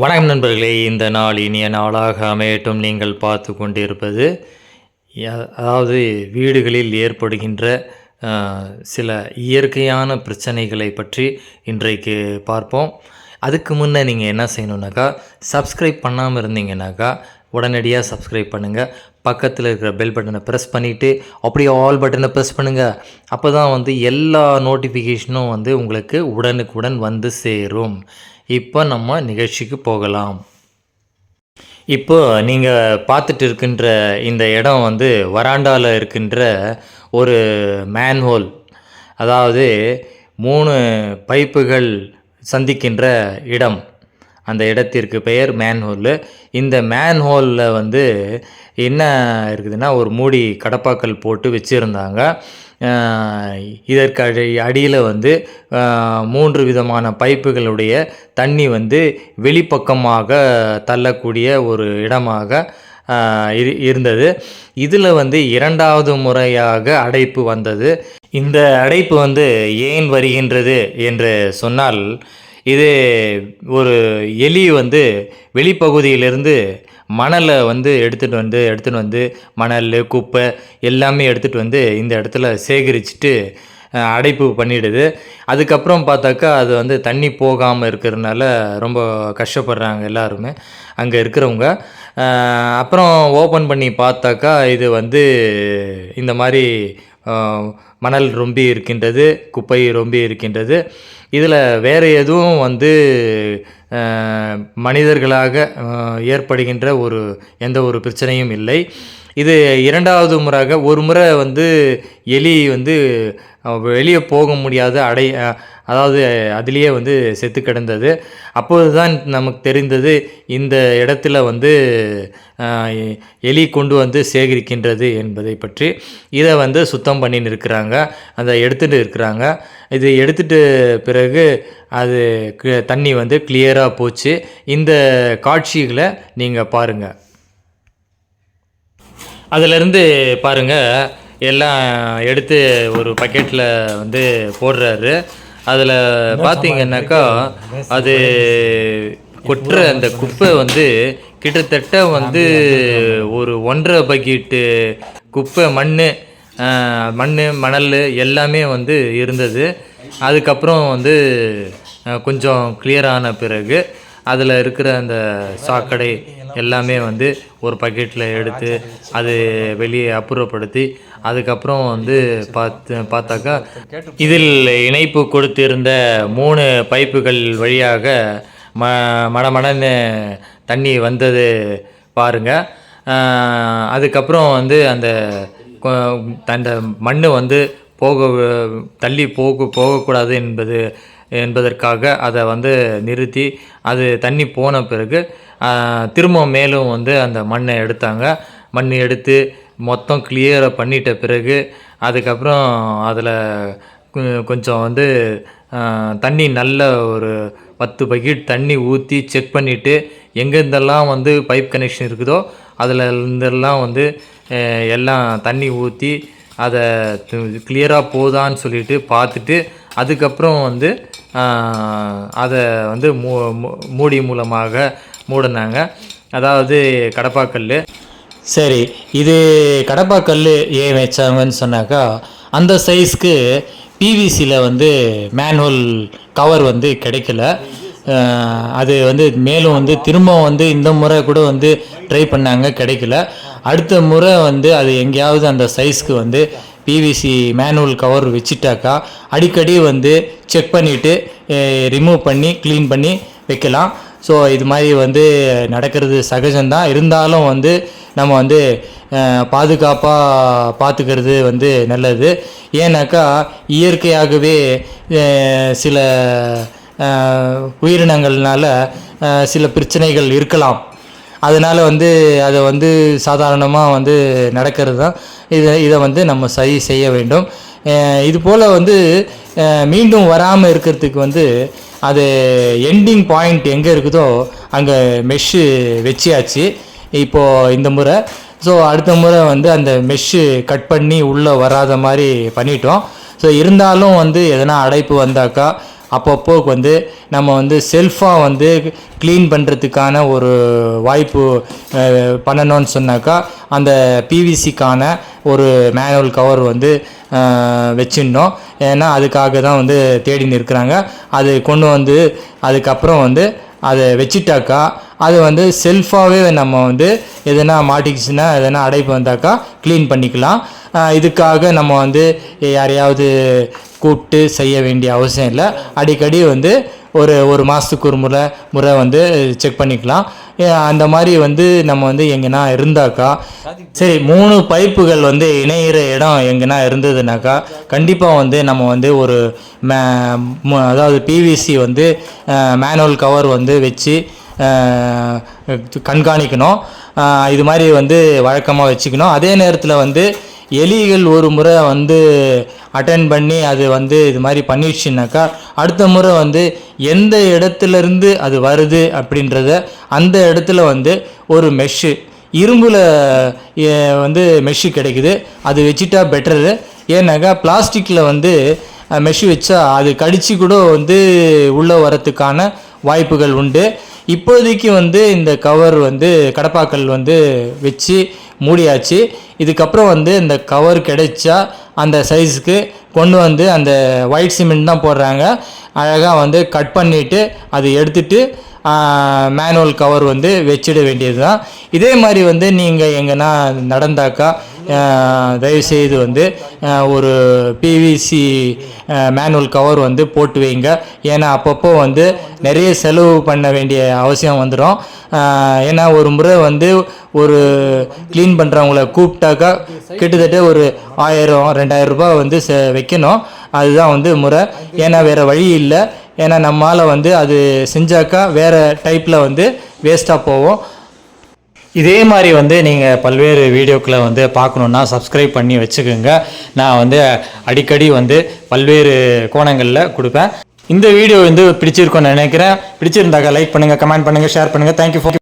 வணக்கம் நண்பர்களே இந்த நாள் இனிய நாளாக அமையட்டும். நீங்கள் பார்த்து கொண்டிருப்பது அதாவது வீடுகளில் ஏற்படுகின்ற சில இயற்கையான பிரச்சனைகளை பற்றி இன்றைக்கு பார்ப்போம். அதுக்கு முன்னே நீங்கள் என்ன செய்யணுன்னாக்கா சப்ஸ்கிரைப் பண்ணாமல் இருந்தீங்கன்னாக்கா உடனடியாக சப்ஸ்கிரைப் பண்ணுங்கள் பக்கத்தில் இருக்கிற பெல் பட்டனை ப்ரெஸ் பண்ணிவிட்டு அப்படியே ஆல் பட்டனை ப்ரெஸ் பண்ணுங்கள் அப்போ தான் வந்து எல்லா நோட்டிஃபிகேஷனும் வந்து உங்களுக்கு உடனுக்குடன் வந்து சேரும். இப்போ நம்ம நிகழ்ச்சிக்கு போகலாம். இப்போ நீங்கள் பார்த்துட்டு இருக்கின்ற இந்த இடம் வந்து வராண்டாவில் இருக்கின்ற ஒரு மேன்ஹோல் அதாவது மூணு பைப்புகள் சந்திக்கின்ற இடம். அந்த இடத்திற்கு பெயர் மேன்ஹோல் இந்த மேன்ஹோலில் வந்து என்ன இருக்குதுன்னா ஒரு மூடி கடப்பாக்கல் போட்டு வச்சுருந்தாங்க. இதற்கு அடி அடியில் வந்து மூன்று விதமான பைப்புகளுடைய தண்ணி வந்து வெளிப்பக்கமாக தள்ளக்கூடிய ஒரு இடமாக இரு இருந்தது. இதில் வந்து இரண்டாவது முறையாக அடைப்பு வந்தது. இந்த அடைப்பு வந்து ஏன் வருகின்றது என்று சொன்னால் இது ஒரு எலி வந்து வெளிப்பகுதியிலிருந்து மணலை வந்து எடுத்துகிட்டு வந்து எடுத்துகிட்டு வந்து மணல் குப்பை எல்லாமே எடுத்துகிட்டு வந்து இந்த இடத்துல சேகரிச்சுட்டு அடைப்பு பண்ணிடுது. அதுக்கப்புறம் பார்த்தாக்கா அது வந்து தண்ணி போகாமல் இருக்கிறதுனால ரொம்ப கஷ்டப்படுறாங்க எல்லாருமே அங்கே இருக்கிறவங்க. அப்புறம் ஓப்பன் பண்ணி பார்த்தாக்கா இது வந்து இந்த மாதிரி மணல் ரொம்பி இருக்கின்றது குப்பை ரொம்பி இருக்கின்றது. இதில் வேறு எதுவும் வந்து மனிதர்களாக ஏற்படுகின்ற ஒரு எந்த ஒரு பிரச்சனையும் இல்லை. இது இரண்டாவது முறையாக ஒரு முறை வந்து எலி வந்து வெளியே போக முடியாத அடை அதாவது அதிலேயே வந்து செத்து கிடந்தது. அப்போது தான் நமக்கு தெரிந்தது இந்த இடத்துல வந்து எலி கொண்டு வந்து சேகரிக்கின்றது என்பதை பற்றி. இதை வந்து சுத்தம் பண்ணின்னு இருக்கிறாங்க அதை எடுத்துகிட்டு இருக்கிறாங்க. இது எடுத்துட்டு பிறகு அது தண்ணி வந்து கிளியராக போச்சு. இந்த காட்சிகளை நீங்கள் பாருங்கள் அதிலிருந்து பாருங்கள் எல்லாம் எடுத்து ஒரு பக்கெட்டில் வந்து போடுறாரு. அதில் பார்த்தீங்கன்னாக்கா அது கொட்டுற அந்த குப்பை வந்து கிட்டத்தட்ட வந்து ஒரு ஒன்றரை பக்கெட்டு குப்பை மண் மண் மணல் எல்லாமே வந்து இருந்தது. அதுக்கப்புறம் வந்து கொஞ்சம் கிளியரான பிறகு அதில் இருக்கிற அந்த சாக்கடை எல்லாமே வந்து ஒரு பக்கெட்டில் எடுத்து அது வெளியே அப்புறப்படுத்தி அதுக்கப்புறம் வந்து பார்த்து பார்த்தாக்கா இதில் இணைப்பு கொடுத்திருந்த மூணு பைப்புகள் வழியாக ம மடமடன்னு தண்ணி வந்தது பாருங்கள் அதுக்கப்புறம் வந்து அந்த அந்த மண் வந்து போக தள்ளி போக போகக்கூடாது என்பது என்பதற்காக அதை வந்து நிறுத்தி அது தண்ணி போன பிறகு திரும்ப மேலும் வந்து அந்த மண்ணை எடுத்தாங்க. மண் எடுத்து மொத்தம் கிளியரை பண்ணிட்ட பிறகு அதுக்கப்புறம் அதில் கொஞ்சம் வந்து தண்ணி நல்ல ஒரு பத்து பக்கெட் தண்ணி ஊற்றி செக் பண்ணிவிட்டு எங்கெந்தெல்லாம் வந்து பைப் கனெக்ஷன் இருக்குதோ அதில் இருந்தெல்லாம் வந்து எல்லாம் தண்ணி ஊற்றி அதை கிளியராக போதான்னு சொல்லிட்டு பார்த்துட்டு அதுக்கப்புறம் வந்து அதை வந்து மூ மூடி மூலமாக மூடினாங்க. அதாவது கடப்பாக்கல் சரி இது கடப்பாக்கல் ஏன் வச்சாங்கன்னு சொன்னாக்கா அந்த சைஸ்க்கு பிவிசியில் வந்து மேனுவல் கவர் வந்து கிடைக்கல. அது வந்து மேலும் வந்து திரும்ப வந்து இந்த முறை கூட வந்து ட்ரை பண்ணாங்க கிடைக்கல. அடுத்த முறை வந்து அது எங்கேயாவது அந்த சைஸ்க்கு வந்து பிவிசி மேனுவல் கவர் வச்சுட்டாக்கா அடிக்கடி வந்து செக் பண்ணிவிட்டு ரிமூவ் பண்ணி க்ளீன் பண்ணி வைக்கலாம். ஸோ இது மாதிரி வந்து நடக்கிறது சகஜம்தான். இருந்தாலும் வந்து நம்ம வந்து பாதுகாப்பாக பார்த்துக்கிறது வந்து நல்லது. ஏன்னாக்கா இயற்கையாகவே சில உயிரினங்கள்னால சில பிரச்சனைகள் இருக்கலாம். அதனால் வந்து அதை வந்து சாதாரணமாக வந்து நடக்கிறது தான். இதை இதை வந்து நம்ம சரி செய்ய வேண்டும். இது போல் வந்து மீண்டும் வராமல் இருக்கிறதுக்கு வந்து அது எண்டிங் பாயிண்ட் எங்கே இருக்குதோ அங்கே மெஷ்ஷு வச்சியாச்சு. இப்போது இந்த முறை. ஸோ அடுத்த முறை வந்து அந்த மெஷ்ஷு கட் பண்ணி உள்ளே வராத மாதிரி பண்ணிட்டோம். ஸோ இருந்தாலும் வந்து எதனா அடைப்பு வந்தாக்கா அப்பப்போ வந்து நம்ம வந்து செல்ஃபாக வந்து க்ளீன் பண்ணுறதுக்கான ஒரு வாய்ப்பு பண்ணணும்னு சொன்னாக்கா அந்த பிவிசிக்கான ஒரு மேனுவல் கவர் வந்து வச்சிடணும் ஏன்னா அதுக்காக தான் வந்து தேடின்னு இருக்கிறாங்க அது கொண்டு வந்து அதுக்கப்புறம் வந்து அதை வச்சிட்டாக்கா அது வந்து செல்ஃபாகவே நம்ம வந்து எதனா மாட்டிக்கிச்சுன்னா எதனா அடைப்பு வந்தாக்கா க்ளீன் பண்ணிக்கலாம். இதுக்காக நம்ம வந்து யாரையாவது கூப்பிட்டு செய்ய வேண்டிய அவசியம் இல்லை. அடிக்கடி வந்து ஒரு ஒரு மாதத்துக்கு ஒரு முறை முறை வந்து செக் பண்ணிக்கலாம். அந்த மாதிரி வந்து நம்ம வந்து எங்கன்னா இருந்தாக்கா சரி மூணு பைப்புகள் வந்து இணையிற இடம் எங்கன்னா இருந்ததுனாக்கா கண்டிப்பாக வந்து நம்ம வந்து ஒரு மே அதாவது பிவிசி வந்து மேனுவல் கவர் வந்து வச்சு கண்காணிக்கணும். இது மாதிரி வந்து வழக்கமாக வச்சுக்கணும். அதே நேரத்தில் வந்து எலிகள் ஒரு முறை வந்து அட்டன் பண்ணி அது வந்து இது மாதிரி பண்ணிடுச்சுனாக்கா அடுத்த முறை வந்து எந்த இடத்துல இருந்து அது வருது அப்படின்றத அந்த இடத்துல வந்து ஒரு மெஷ்ஷு இரும்பில் வந்து மெஷ்ஷு கிடைக்குது. அது வச்சுட்டா பெட்டரு ஏன்னாக்கா பிளாஸ்டிக்கில் வந்து மெஷ் வச்சா அது கடிச்சு கூட வந்து உள்ளே வரத்துக்கான வாய்ப்புகள் உண்டு. இப்போதைக்கு வந்து இந்த கவர் வந்து கடப்பாக்கல் வந்து வச்சு மூடியாச்சு. இதுக்கப்புறம் வந்து இந்த கவர் கிடைச்சா அந்த சைஸுக்கு கொண்டு வந்து அந்த ஒயிட் சிமெண்ட் தான் போடுறாங்க. அழகாக வந்து கட் பண்ணிவிட்டு அதை எடுத்துட்டு மேனுவல் கவர் வந்து வச்சிட வேண்டியது தான் இதே மாதிரி வந்து நீங்கள் எங்கன்னா நடந்தாக்கா தயவுசெய்து வந்து ஒரு பிவிசி மேனுவல் கவர் வந்து போட்டு வைங்க. ஏன்னா அப்பப்போ வந்து நிறைய செலவு பண்ண வேண்டிய அவசியம் வந்துடும் ஏன்னா ஒரு முறை வந்து ஒரு க்ளீன் பண்ணுறவங்கள கூப்பிட்டாக்கா கிட்டத்தட்ட ஒரு ஆயிரம் ரெண்டாயிரம் ரூபாய் வந்து வைக்கணும். அதுதான் வந்து முறை. ஏன்னா வேறு வழி இல்லை. ஏன்னா நம்மால் வந்து அது செஞ்சாக்கா வேறு டைப்பில் வந்து வேஸ்ட்டாக போகும். இதே மாதிரி வந்து நீங்கள் பல்வேறு வீடியோக்களை வந்து பார்க்கணுன்னா சப்ஸ்கிரைப் பண்ணி வச்சுக்கோங்க. நான் வந்து அடிக்கடி வந்து பல்வேறு கோணங்களில் கொடுப்பேன். இந்த வீடியோ வந்து பிடிச்சிருக்கோன்னு நினைக்கிறேன். பிடிச்சிருந்தாக்கா லைக் பண்ணுங்கள் கமெண்ட் பண்ணுங்கள் ஷேர் பண்ணுங்கள் தேங்க்யூ ஃபார்